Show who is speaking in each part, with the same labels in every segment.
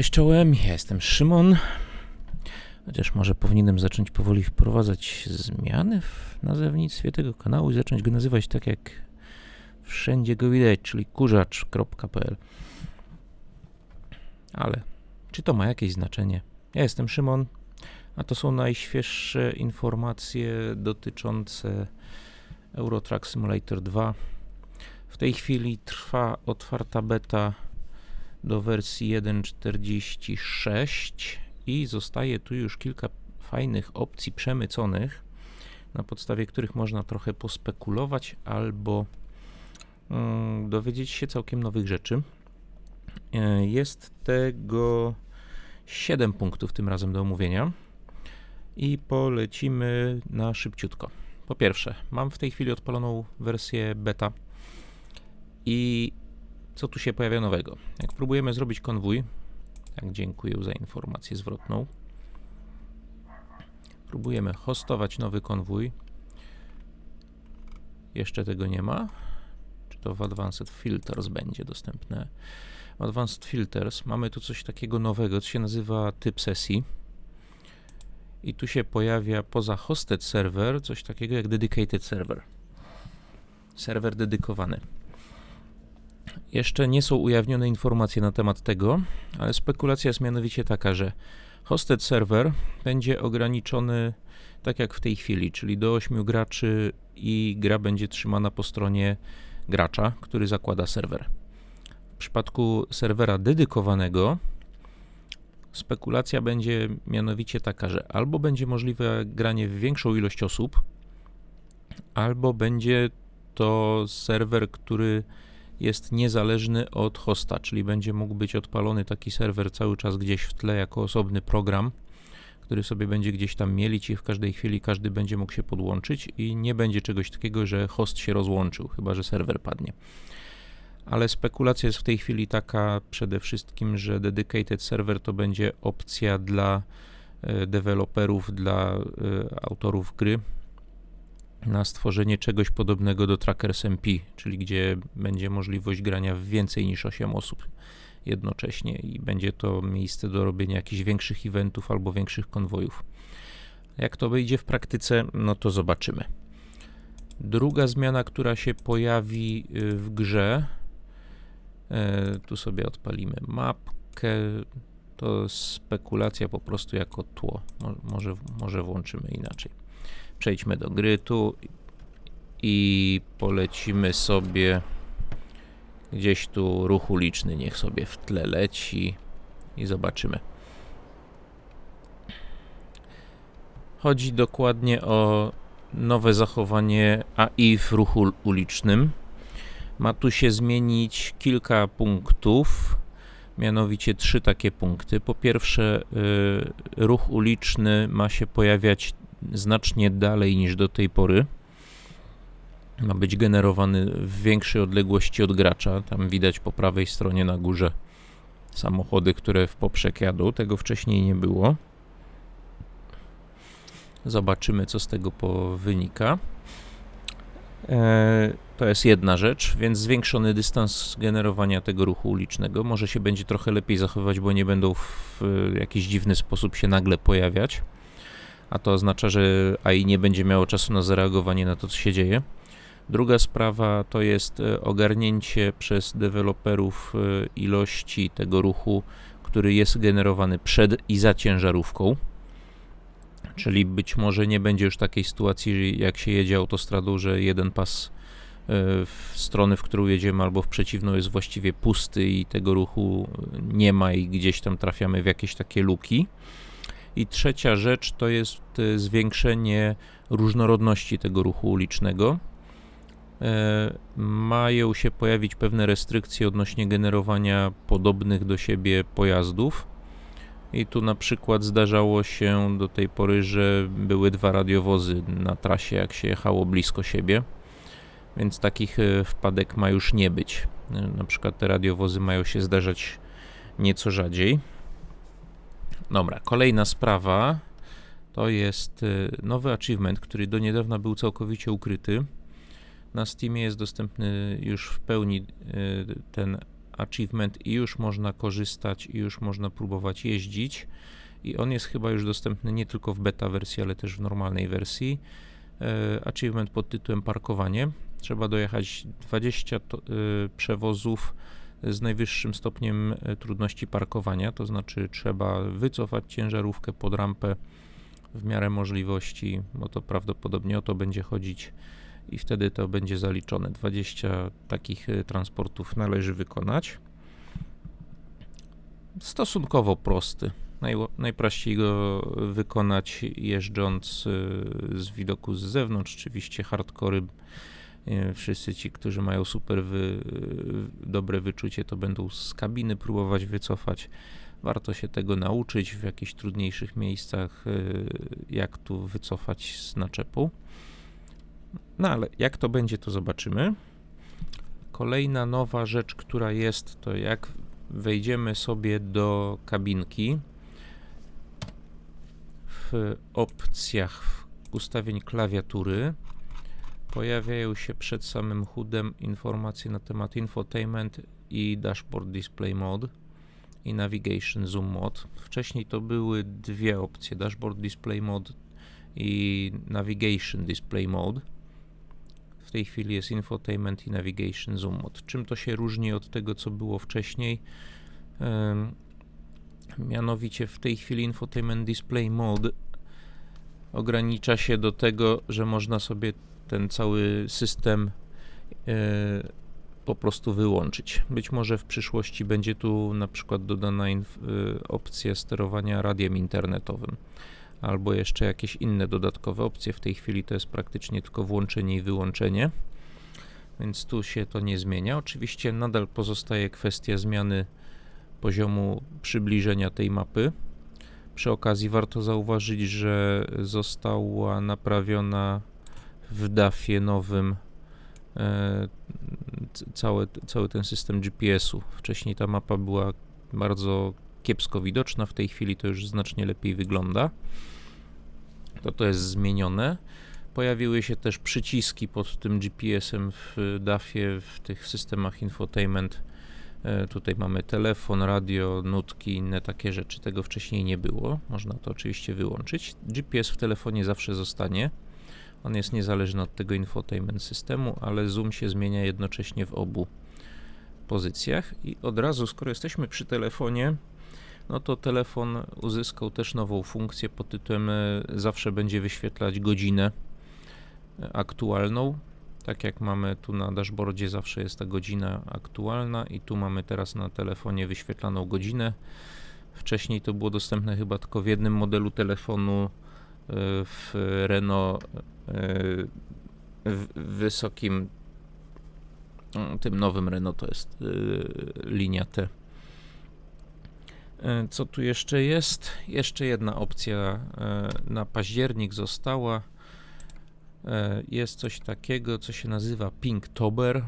Speaker 1: Cześć czołem, ja jestem Szymon. Chociaż może powinienem zacząć powoli wprowadzać zmiany w nazewnictwie tego kanału i zacząć go nazywać tak jak wszędzie go widać, czyli kurzacz.pl. Ale czy to ma jakieś znaczenie? Ja jestem Szymon, a to są najświeższe informacje dotyczące Eurotrack Simulator 2. W tej chwili trwa otwarta beta do wersji 1.46 i zostaje tu już kilka fajnych opcji przemyconych, na podstawie których można trochę pospekulować albo mm, dowiedzieć się całkiem nowych rzeczy. E, Jest tego 7 punktów tym razem do omówienia i polecimy na szybciutko. Po pierwsze, mam w tej chwili odpaloną wersję beta i co tu się pojawia nowego? Jak próbujemy zrobić konwój, tak dziękuję za informację zwrotną. Próbujemy hostować nowy konwój. Jeszcze tego nie ma. Czy to w Advanced Filters będzie dostępne? W Advanced Filters mamy tu coś takiego nowego, co się nazywa typ sesji. I tu się pojawia poza hosted server coś takiego jak dedicated server. Serwer dedykowany. Jeszcze nie są ujawnione informacje na temat tego, ale spekulacja jest mianowicie taka, że hosted server będzie ograniczony tak jak w tej chwili, czyli do 8 graczy i gra będzie trzymana po stronie gracza, który zakłada serwer. W przypadku serwera dedykowanego spekulacja będzie mianowicie taka, że albo będzie możliwe granie w większą ilość osób, albo będzie to serwer, który jest niezależny od hosta, czyli będzie mógł być odpalony taki serwer cały czas gdzieś w tle jako osobny program, który sobie będzie gdzieś tam mielić i w każdej chwili każdy będzie mógł się podłączyć i nie będzie czegoś takiego, że host się rozłączył, chyba że serwer padnie. Ale spekulacja jest w tej chwili taka przede wszystkim, że dedicated server to będzie opcja dla e, deweloperów, dla e, autorów gry, na stworzenie czegoś podobnego do Trackers MP, czyli gdzie będzie możliwość grania w więcej niż 8 osób jednocześnie i będzie to miejsce do robienia jakichś większych eventów albo większych konwojów. Jak to wyjdzie w praktyce, no to zobaczymy. Druga zmiana, która się pojawi y, w grze, e, tu sobie odpalimy mapkę, to spekulacja po prostu jako tło. Mo- Może, może włączymy inaczej przejdźmy do gry tu i polecimy sobie gdzieś tu ruch uliczny, niech sobie w tle leci i zobaczymy. Chodzi dokładnie o nowe zachowanie AI w ruchu ulicznym. Ma tu się zmienić kilka punktów, mianowicie trzy takie punkty. Po pierwsze, y, ruch uliczny ma się pojawiać znacznie dalej niż do tej pory. Ma być generowany w większej odległości od gracza. Tam widać po prawej stronie na górze samochody, które w poprzek jadą. Tego wcześniej nie było. Zobaczymy, co z tego wynika. E, to jest jedna rzecz, więc zwiększony dystans generowania tego ruchu ulicznego. Może się będzie trochę lepiej zachowywać, bo nie będą w jakiś dziwny sposób się nagle pojawiać a to oznacza, że AI nie będzie miało czasu na zareagowanie na to, co się dzieje. Druga sprawa to jest e, ogarnięcie przez deweloperów e, ilości tego ruchu, który jest generowany przed i za ciężarówką. Czyli być może nie będzie już takiej sytuacji, jak się jedzie autostradą, że jeden pas e, w stronę, w którą jedziemy, albo w przeciwną jest właściwie pusty i tego ruchu nie ma i gdzieś tam trafiamy w jakieś takie luki. I trzecia rzecz to jest e, zwiększenie różnorodności tego ruchu ulicznego. E, Mają się pojawić pewne restrykcje odnośnie generowania podobnych do siebie pojazdów. I tu na przykład zdarzało się do tej pory, że były dwa radiowozy na trasie, jak się jechało blisko siebie. Więc takich e, wpadek ma już nie być. Na przykład te radiowozy mają się zdarzać nieco rzadziej. Dobra, kolejna sprawa to jest y, nowy achievement, który do niedawna był całkowicie ukryty. Na Steamie jest dostępny już w pełni y, ten achievement i już można korzystać i już można próbować jeździć. I on jest chyba już dostępny nie tylko w beta wersji, ale też w normalnej wersji. E, achievement pod tytułem parkowanie. Trzeba dojechać 20 to, e, przewozów z najwyższym stopniem e, trudności parkowania, to znaczy trzeba wycofać ciężarówkę pod rampę w miarę możliwości, bo to prawdopodobnie o to będzie chodzić i wtedy to będzie zaliczone. 20 takich e, transportów należy wykonać. Stosunkowo prosty. Naj, najprościej go wykonać jeżdżąc e, z widoku z zewnątrz. Oczywiście hardkory, wszyscy ci, którzy mają super wy, dobre wyczucie, to będą z kabiny próbować wycofać. Warto się tego nauczyć w jakichś trudniejszych miejscach, jak tu wycofać z naczepu. No ale jak to będzie, to zobaczymy. Kolejna nowa rzecz, która jest, to jak wejdziemy sobie do kabinki w opcjach ustawień klawiatury pojawiają się przed samym HUDem informacje na temat infotainment i dashboard display mode i navigation zoom mode. Wcześniej to były dwie opcje, dashboard display mode i navigation display mode. W tej chwili jest Infotainment i Navigation Zoom Mode. Czym to się różni od tego, co było wcześniej? Mianowicie w tej chwili Infotainment Display Mode ogranicza się do tego, że można sobie ten cały system e, po prostu wyłączyć. Być może w przyszłości będzie tu na przykład dodana e, opcja sterowania radiem internetowym albo jeszcze jakieś inne dodatkowe opcje. W tej chwili to jest praktycznie tylko włączenie i wyłączenie, więc tu się to nie zmienia. Oczywiście nadal pozostaje kwestia zmiany poziomu przybliżenia tej mapy. Przy okazji warto zauważyć, że została naprawiona w DAF-ie nowym e, cały, cały ten system GPS-u. Wcześniej ta mapa była bardzo kiepsko widoczna, w tej chwili to już znacznie lepiej wygląda. To to jest zmienione. Pojawiły się też przyciski pod tym GPS-em w DAF-ie, w tych systemach infotainment. E, tutaj mamy telefon, radio, nutki, inne takie rzeczy. Tego wcześniej nie było. Można to oczywiście wyłączyć. GPS w telefonie zawsze zostanie. On jest niezależny od tego infotainment systemu, ale zoom się zmienia jednocześnie w obu pozycjach. I od razu, skoro jesteśmy przy telefonie, no to telefon uzyskał też nową funkcję pod tytułem e, zawsze będzie wyświetlać godzinę e, aktualną. Tak jak mamy tu na dashboardzie zawsze jest ta godzina aktualna i tu mamy teraz na telefonie wyświetlaną godzinę. Wcześniej to było dostępne chyba tylko w jednym modelu telefonu e, w Renault wysokim tym nowym Renault to jest linia T. E, co tu jeszcze jest? Jeszcze jedna opcja na październik została. Jest coś takiego, co się nazywa Pinktober.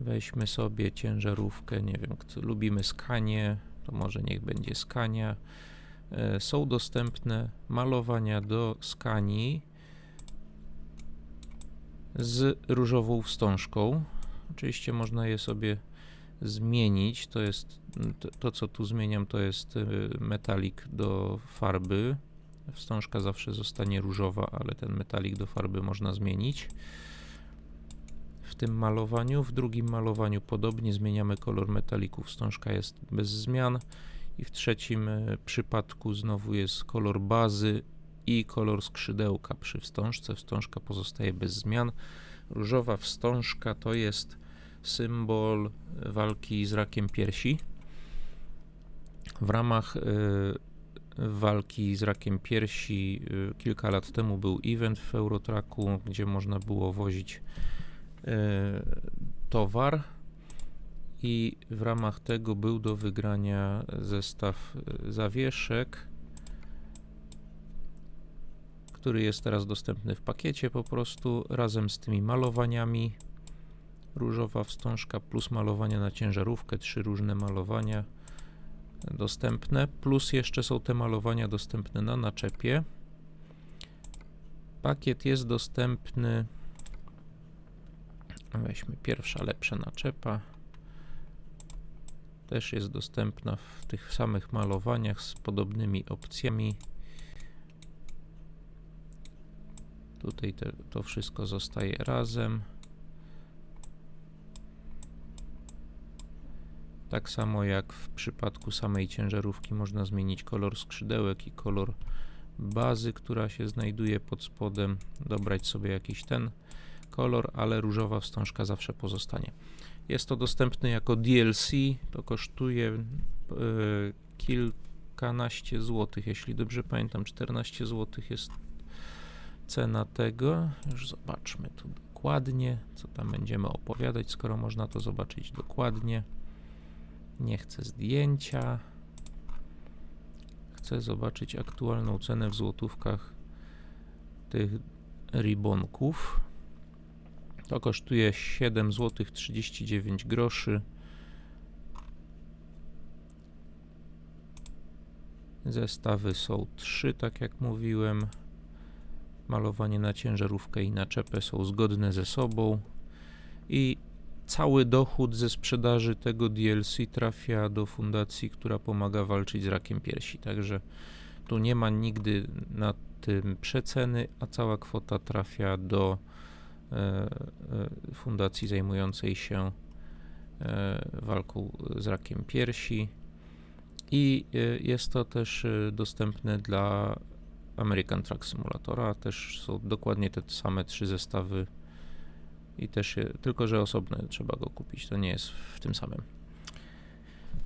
Speaker 1: Weźmy sobie ciężarówkę, nie wiem, lubimy skanie, to może niech będzie skania. Są dostępne malowania do skani z różową wstążką. Oczywiście można je sobie zmienić. To jest to, to, co tu zmieniam, to jest y, metalik do farby. Wstążka zawsze zostanie różowa, ale ten metalik do farby można zmienić. W tym malowaniu, w drugim malowaniu podobnie zmieniamy kolor metaliku. Wstążka jest bez zmian. I w trzecim y, przypadku znowu jest kolor bazy i kolor skrzydełka przy wstążce. Wstążka pozostaje bez zmian. Różowa wstążka to jest symbol walki z rakiem piersi. W ramach y, walki z rakiem piersi kilka lat temu był event w Eurotraku, gdzie można było wozić towar i w ramach tego był do wygrania zestaw zawieszek, który jest teraz dostępny w pakiecie po prostu razem z tymi malowaniami. Różowa wstążka plus malowania na ciężarówkę, trzy różne malowania dostępne, plus jeszcze są te malowania dostępne na naczepie. Pakiet jest dostępny, weźmy pierwsza lepsza naczepa, też jest dostępna w tych samych malowaniach z podobnymi opcjami. Tutaj te, to wszystko zostaje razem. Tak samo jak w przypadku samej ciężarówki można zmienić kolor skrzydełek i kolor bazy, która się znajduje pod spodem. Dobrać sobie jakiś ten kolor, ale różowa wstążka zawsze pozostanie. Jest to dostępne jako DLC, to kosztuje e, kilkanaście złotych, jeśli dobrze pamiętam, 14 złotych jest cena tego. Już zobaczmy tu dokładnie, co tam będziemy opowiadać, skoro można to zobaczyć dokładnie. Nie chcę zdjęcia. Chcę zobaczyć aktualną cenę w złotówkach tych ribonków. To kosztuje 7 zł 39 groszy. Zestawy są trzy, tak jak mówiłem. Malowanie na ciężarówkę i na czepę są zgodne ze sobą. I cały dochód ze sprzedaży tego DLC trafia do fundacji, która pomaga walczyć z rakiem piersi. Także tu nie ma nigdy na tym przeceny, a cała kwota trafia do e, fundacji zajmującej się e, walką z rakiem piersi. I e, jest to też e, dostępne dla American Truck Simulatora. Też są dokładnie te same trzy zestawy i też je, tylko, że osobno trzeba go kupić, to nie jest w tym samym.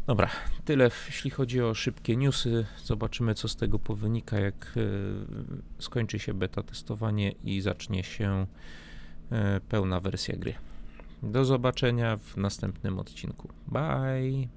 Speaker 1: Dobra, tyle jeśli chodzi o szybkie newsy. Zobaczymy, co z tego powynika, jak e, skończy się beta testowanie i zacznie się e, pełna wersja gry. Do zobaczenia w następnym odcinku. Bye!